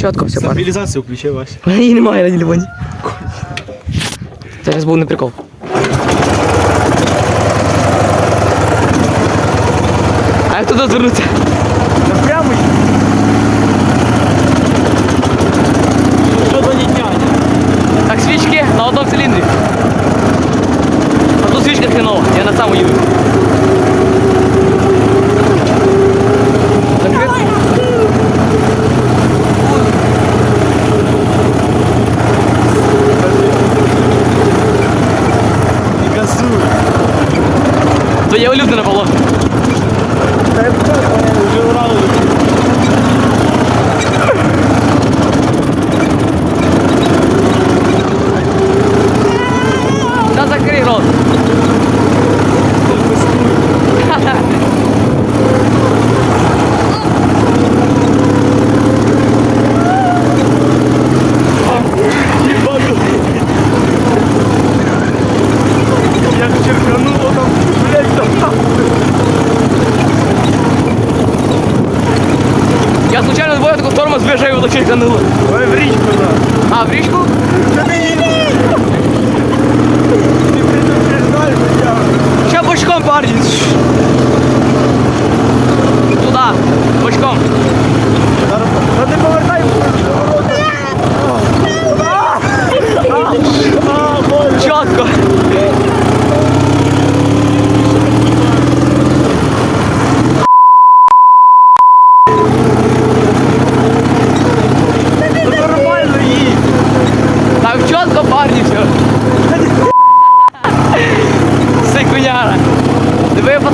Чітко все пара. Стабілізацію включи, Вася. Її немає на телефоні. Зараз був не прикол. А як туди звернутися? Ne ölürdün abla?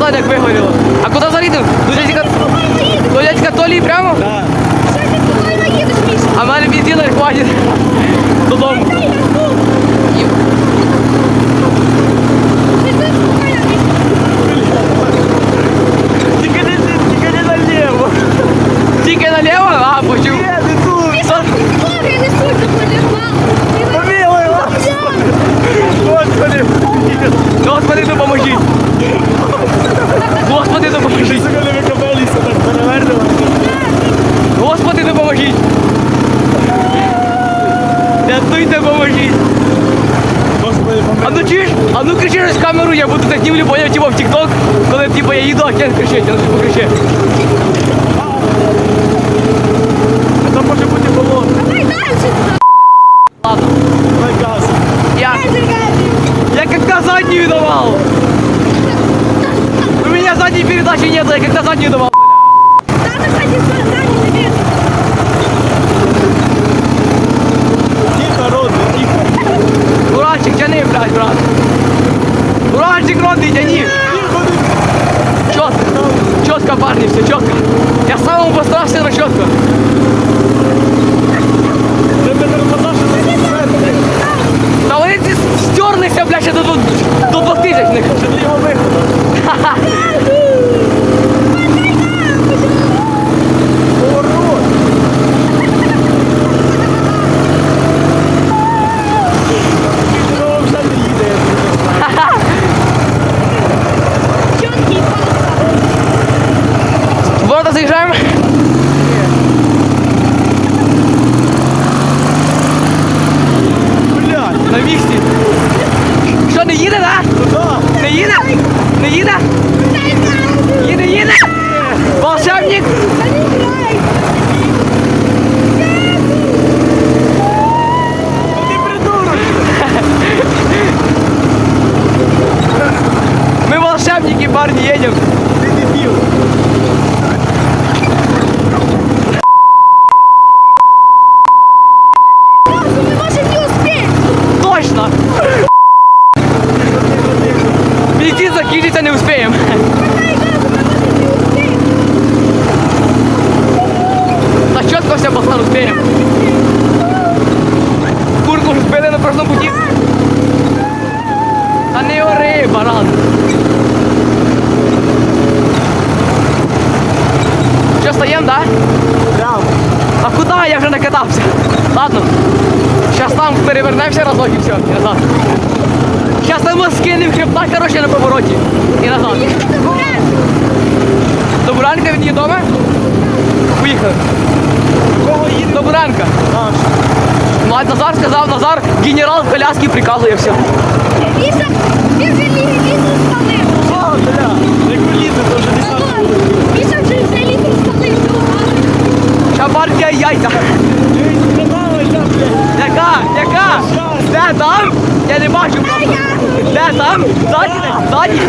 Потім як вигоріло. А куди зарідив? До дядька, до дядька Толі прямо? Так. А в мене не хватить. Додому. знімлю, поняв, типа в тік-ток, коли типа я їду, а Кен кричить, я ну покричи. Це може бути болото. Ладно. Дай газ. Я, я когда заднюю давал. У меня задней передачи нет, я когда заднюю давал. постарался, Дай ще разок і все, і назад. Зараз ми скинемо хребта, коротше, на повороті. І назад. Добуранка від її дома? Поїхали. Кого їде? Добранка. Назар сказал Назар, генерал в коляскі приказує все. Ліса, біжи ліс. Ззаді? сзади! Ззаді?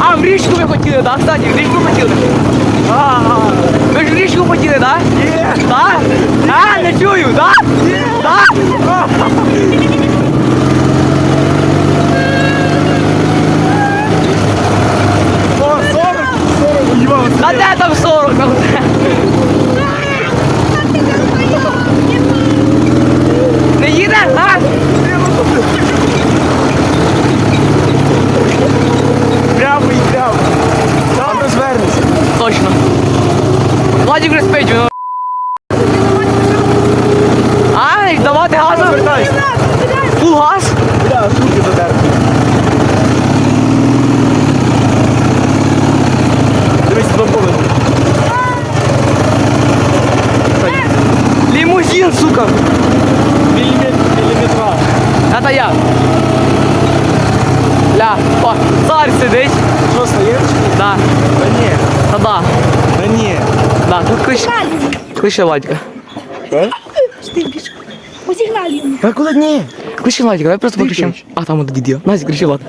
А, в річку ви хотіли, так? сзади, в річку хотіли. Ми ж в річку хотіли, так? Так? А, не чую, так? Так? О, 40, 40, уїбав. Та де там 40? Там? Не їде? А? Прямо і прямо. Там розвернеться. Точно. Владик вже спить, він. А, і давати газу? Вертайся. Фул газ? Бля, руки задерти. Дивись, туди поле. Лимузин, сука. Міліметр, міліметра. Это я. Ля, о, царь сидить. Що, стаєш? Да, Та ні. та да, Та ні. да, тут клич, кличе Владька. Що? Посігнали йому. Та куди ні? Кличе Владька, давай просто Ти А, там от відео. Настя, кричи Влад.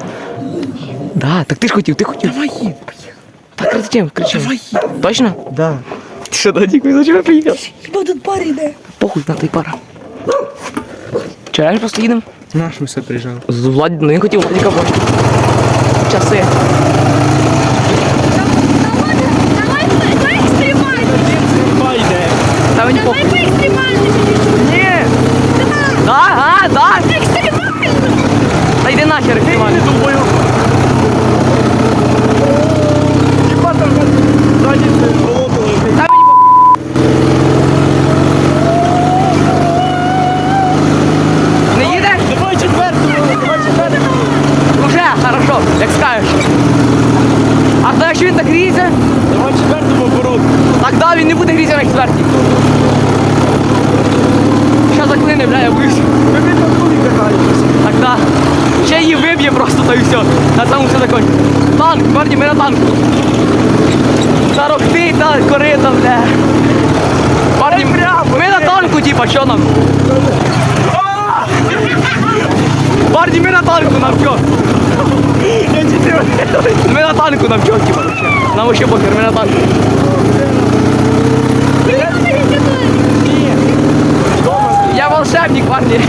Да, так ти ж хотів, ти хотів. Давай їм. Так, кричим, кричим. Точно? Да. Ти що, Дадік, ми зачем приїхав? Хіба тут пари йде? Похуй на той пара. Чи реально просто їдемо? Наш мы все приезжал. З Влад... Ну я хотів Владіка бачити. Часи. Давай, давай екстремально. Стрільба йде. Та мені Давай похуй. по екстремально. Ні! Да, а, да! Екстремально. Та йди нахер, Ти екстремально. не тупою. Хіба там ззаді це болото лежить? Та мені похуй. Не їде? Давай четверту, давай четверту. Уже, хорошо, як скажеш. А то якщо він так гріється, Давай четверту в оборот. так да, він не буде грітися на четвертій. Що заклине, бля, я боюсь. Ми від такої катаємося. Так да. Ще її виб'є просто та і все. На цьому все закончить. Танк, парні, ми на танку. Тарохти та корита, бля. Парні, ми на танку, типа, що нам? Парні, ми на танку, нам що? Ми на танку, нам що, типа? Нам вообще похер, ми на танку. Я волшебник, парні.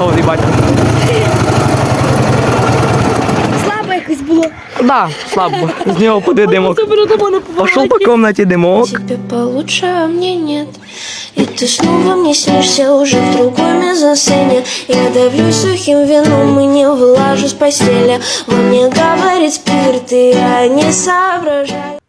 О, батько. Слабо якось було. Да, слабо. З нього поди димок. Пошел по комнате дымок. Тебе получше, а мне нет И ты снова мне снишься уже в другой мезосцене Я давлюсь сухим вином и не вылажу с постели Во мне говорит спирт, и я не соображаю